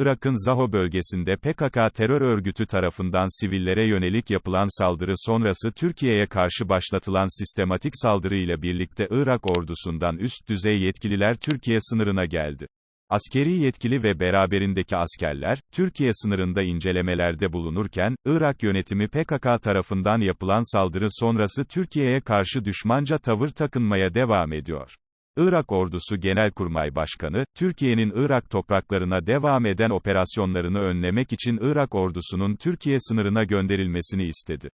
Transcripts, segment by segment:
Irak'ın Zaho bölgesinde PKK terör örgütü tarafından sivillere yönelik yapılan saldırı sonrası Türkiye'ye karşı başlatılan sistematik saldırı ile birlikte Irak ordusundan üst düzey yetkililer Türkiye sınırına geldi. Askeri yetkili ve beraberindeki askerler, Türkiye sınırında incelemelerde bulunurken, Irak yönetimi PKK tarafından yapılan saldırı sonrası Türkiye'ye karşı düşmanca tavır takınmaya devam ediyor. Irak Ordusu Genelkurmay Başkanı, Türkiye'nin Irak topraklarına devam eden operasyonlarını önlemek için Irak ordusunun Türkiye sınırına gönderilmesini istedi.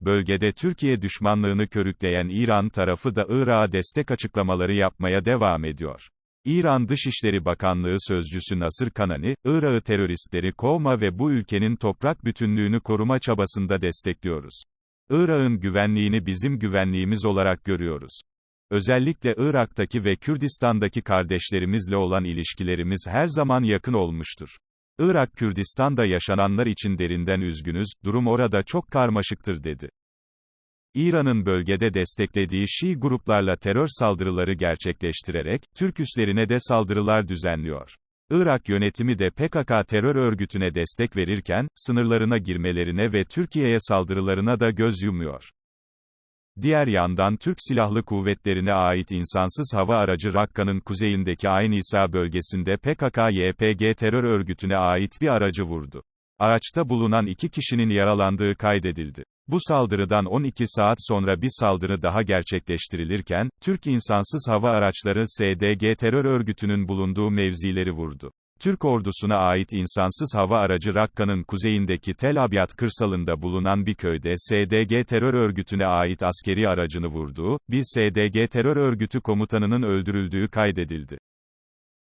Bölgede Türkiye düşmanlığını körükleyen İran tarafı da Irak'a destek açıklamaları yapmaya devam ediyor. İran Dışişleri Bakanlığı Sözcüsü Nasır Kanani, Irak'ı teröristleri kovma ve bu ülkenin toprak bütünlüğünü koruma çabasında destekliyoruz. Irak'ın güvenliğini bizim güvenliğimiz olarak görüyoruz. Özellikle Irak'taki ve Kürdistan'daki kardeşlerimizle olan ilişkilerimiz her zaman yakın olmuştur. Irak Kürdistan'da yaşananlar için derinden üzgünüz, durum orada çok karmaşıktır dedi. İran'ın bölgede desteklediği Şii gruplarla terör saldırıları gerçekleştirerek, Türk üslerine de saldırılar düzenliyor. Irak yönetimi de PKK terör örgütüne destek verirken, sınırlarına girmelerine ve Türkiye'ye saldırılarına da göz yumuyor. Diğer yandan Türk Silahlı Kuvvetlerine ait insansız hava aracı Rakka'nın kuzeyindeki Ayn İsa bölgesinde PKK-YPG terör örgütüne ait bir aracı vurdu. Araçta bulunan iki kişinin yaralandığı kaydedildi. Bu saldırıdan 12 saat sonra bir saldırı daha gerçekleştirilirken, Türk insansız hava araçları SDG terör örgütünün bulunduğu mevzileri vurdu. Türk ordusuna ait insansız hava aracı Rakka'nın kuzeyindeki Tel Abyad kırsalında bulunan bir köyde SDG terör örgütüne ait askeri aracını vurduğu, bir SDG terör örgütü komutanının öldürüldüğü kaydedildi.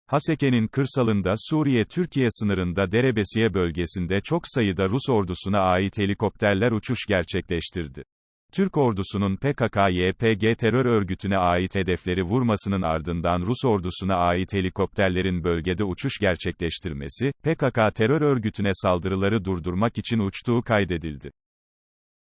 Haseke'nin kırsalında Suriye-Türkiye sınırında Derebesiye bölgesinde çok sayıda Rus ordusuna ait helikopterler uçuş gerçekleştirdi. Türk ordusunun PKK-YPG terör örgütüne ait hedefleri vurmasının ardından Rus ordusuna ait helikopterlerin bölgede uçuş gerçekleştirmesi, PKK terör örgütüne saldırıları durdurmak için uçtuğu kaydedildi.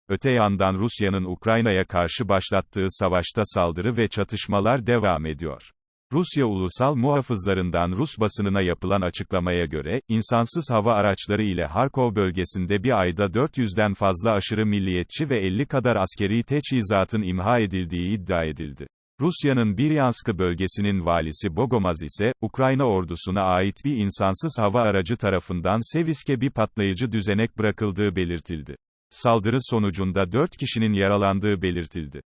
Öte yandan Rusya'nın Ukrayna'ya karşı başlattığı savaşta saldırı ve çatışmalar devam ediyor. Rusya ulusal muhafızlarından Rus basınına yapılan açıklamaya göre, insansız hava araçları ile Harkov bölgesinde bir ayda 400'den fazla aşırı milliyetçi ve 50 kadar askeri teçhizatın imha edildiği iddia edildi. Rusya'nın Biryanskı bölgesinin valisi Bogomaz ise, Ukrayna ordusuna ait bir insansız hava aracı tarafından Seviske bir patlayıcı düzenek bırakıldığı belirtildi. Saldırı sonucunda 4 kişinin yaralandığı belirtildi.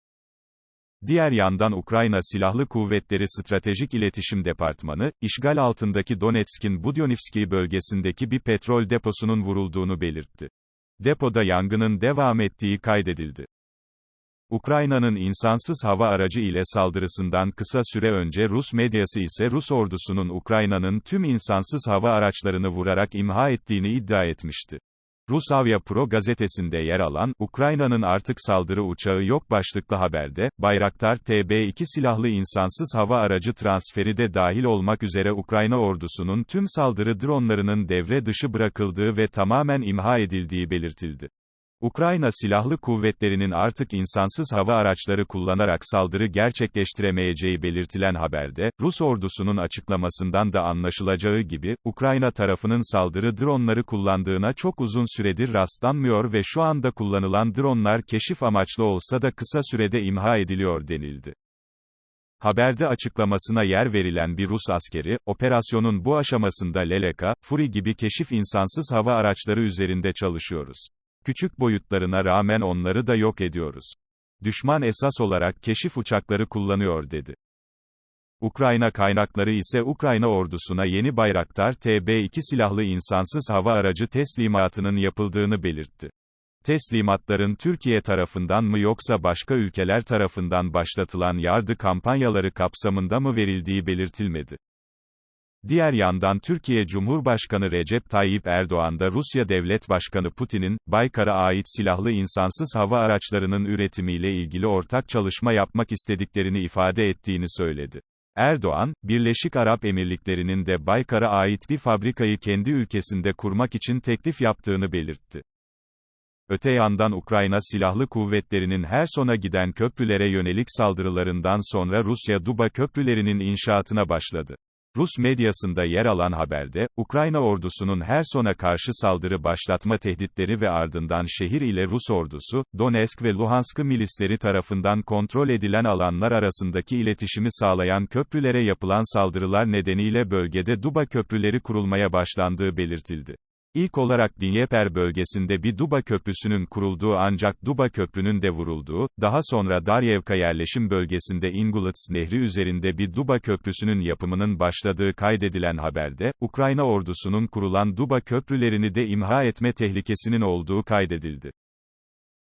Diğer yandan Ukrayna Silahlı Kuvvetleri Stratejik İletişim Departmanı, işgal altındaki Donetsk'in Budyonivski bölgesindeki bir petrol deposunun vurulduğunu belirtti. Depoda yangının devam ettiği kaydedildi. Ukrayna'nın insansız hava aracı ile saldırısından kısa süre önce Rus medyası ise Rus ordusunun Ukrayna'nın tüm insansız hava araçlarını vurarak imha ettiğini iddia etmişti. Rusavya Pro gazetesinde yer alan, Ukrayna'nın artık saldırı uçağı yok başlıklı haberde, Bayraktar TB2 silahlı insansız hava aracı transferi de dahil olmak üzere Ukrayna ordusunun tüm saldırı dronlarının devre dışı bırakıldığı ve tamamen imha edildiği belirtildi. Ukrayna Silahlı Kuvvetleri'nin artık insansız hava araçları kullanarak saldırı gerçekleştiremeyeceği belirtilen haberde, Rus ordusunun açıklamasından da anlaşılacağı gibi, Ukrayna tarafının saldırı dronları kullandığına çok uzun süredir rastlanmıyor ve şu anda kullanılan dronlar keşif amaçlı olsa da kısa sürede imha ediliyor denildi. Haberde açıklamasına yer verilen bir Rus askeri, operasyonun bu aşamasında Leleka, Furi gibi keşif insansız hava araçları üzerinde çalışıyoruz. Küçük boyutlarına rağmen onları da yok ediyoruz. Düşman esas olarak keşif uçakları kullanıyor dedi. Ukrayna kaynakları ise Ukrayna ordusuna yeni Bayraktar TB2 silahlı insansız hava aracı teslimatının yapıldığını belirtti. Teslimatların Türkiye tarafından mı yoksa başka ülkeler tarafından başlatılan yardı kampanyaları kapsamında mı verildiği belirtilmedi. Diğer yandan Türkiye Cumhurbaşkanı Recep Tayyip Erdoğan da Rusya Devlet Başkanı Putin'in, Baykar'a ait silahlı insansız hava araçlarının üretimiyle ilgili ortak çalışma yapmak istediklerini ifade ettiğini söyledi. Erdoğan, Birleşik Arap Emirlikleri'nin de Baykar'a ait bir fabrikayı kendi ülkesinde kurmak için teklif yaptığını belirtti. Öte yandan Ukrayna Silahlı Kuvvetleri'nin her sona giden köprülere yönelik saldırılarından sonra Rusya Duba köprülerinin inşaatına başladı. Rus medyasında yer alan haberde, Ukrayna ordusunun Herson'a karşı saldırı başlatma tehditleri ve ardından şehir ile Rus ordusu, Donetsk ve Luhansk milisleri tarafından kontrol edilen alanlar arasındaki iletişimi sağlayan köprülere yapılan saldırılar nedeniyle bölgede Duba köprüleri kurulmaya başlandığı belirtildi. İlk olarak Dnieper bölgesinde bir Duba Köprüsü'nün kurulduğu ancak Duba Köprü'nün de vurulduğu, daha sonra Daryevka yerleşim bölgesinde Ingulets Nehri üzerinde bir Duba Köprüsü'nün yapımının başladığı kaydedilen haberde, Ukrayna ordusunun kurulan Duba köprülerini de imha etme tehlikesinin olduğu kaydedildi.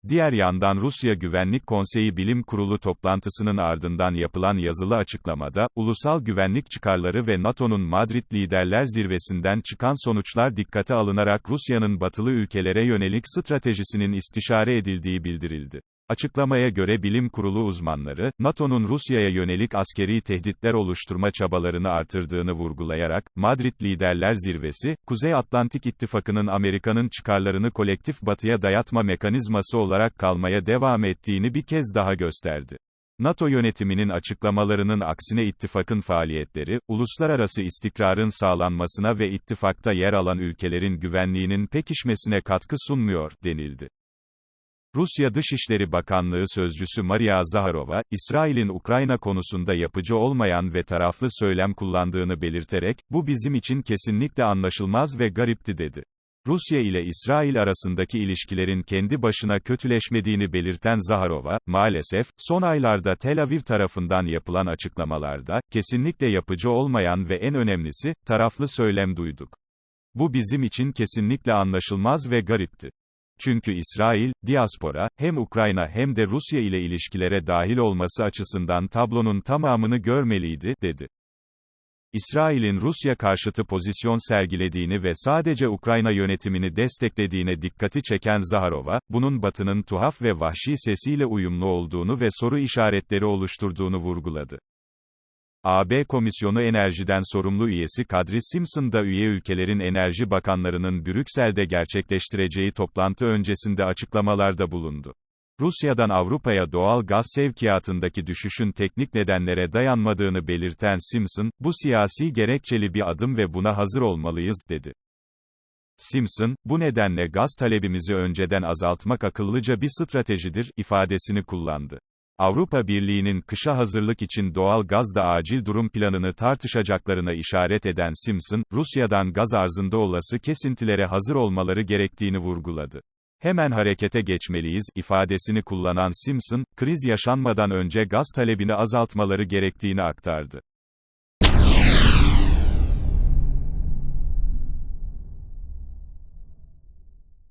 Diğer yandan Rusya Güvenlik Konseyi Bilim Kurulu toplantısının ardından yapılan yazılı açıklamada, ulusal güvenlik çıkarları ve NATO'nun Madrid Liderler Zirvesinden çıkan sonuçlar dikkate alınarak Rusya'nın batılı ülkelere yönelik stratejisinin istişare edildiği bildirildi. Açıklamaya göre bilim kurulu uzmanları, NATO'nun Rusya'ya yönelik askeri tehditler oluşturma çabalarını artırdığını vurgulayarak, Madrid Liderler Zirvesi, Kuzey Atlantik İttifakı'nın Amerika'nın çıkarlarını kolektif batıya dayatma mekanizması olarak kalmaya devam ettiğini bir kez daha gösterdi. NATO yönetiminin açıklamalarının aksine ittifakın faaliyetleri, uluslararası istikrarın sağlanmasına ve ittifakta yer alan ülkelerin güvenliğinin pekişmesine katkı sunmuyor, denildi. Rusya Dışişleri Bakanlığı Sözcüsü Maria Zaharova, İsrail'in Ukrayna konusunda yapıcı olmayan ve taraflı söylem kullandığını belirterek, bu bizim için kesinlikle anlaşılmaz ve garipti dedi. Rusya ile İsrail arasındaki ilişkilerin kendi başına kötüleşmediğini belirten Zaharova, maalesef, son aylarda Tel Aviv tarafından yapılan açıklamalarda, kesinlikle yapıcı olmayan ve en önemlisi, taraflı söylem duyduk. Bu bizim için kesinlikle anlaşılmaz ve garipti. Çünkü İsrail, diaspora, hem Ukrayna hem de Rusya ile ilişkilere dahil olması açısından tablonun tamamını görmeliydi, dedi. İsrail'in Rusya karşıtı pozisyon sergilediğini ve sadece Ukrayna yönetimini desteklediğine dikkati çeken Zaharova, bunun Batı'nın tuhaf ve vahşi sesiyle uyumlu olduğunu ve soru işaretleri oluşturduğunu vurguladı. AB Komisyonu Enerjiden sorumlu üyesi Kadri Simpson da üye ülkelerin enerji bakanlarının Brüksel'de gerçekleştireceği toplantı öncesinde açıklamalarda bulundu. Rusya'dan Avrupa'ya doğal gaz sevkiyatındaki düşüşün teknik nedenlere dayanmadığını belirten Simpson, bu siyasi gerekçeli bir adım ve buna hazır olmalıyız, dedi. Simpson, bu nedenle gaz talebimizi önceden azaltmak akıllıca bir stratejidir, ifadesini kullandı. Avrupa Birliği'nin kışa hazırlık için doğal gazda acil durum planını tartışacaklarına işaret eden Simpson, Rusya'dan gaz arzında olası kesintilere hazır olmaları gerektiğini vurguladı. Hemen harekete geçmeliyiz, ifadesini kullanan Simpson, kriz yaşanmadan önce gaz talebini azaltmaları gerektiğini aktardı.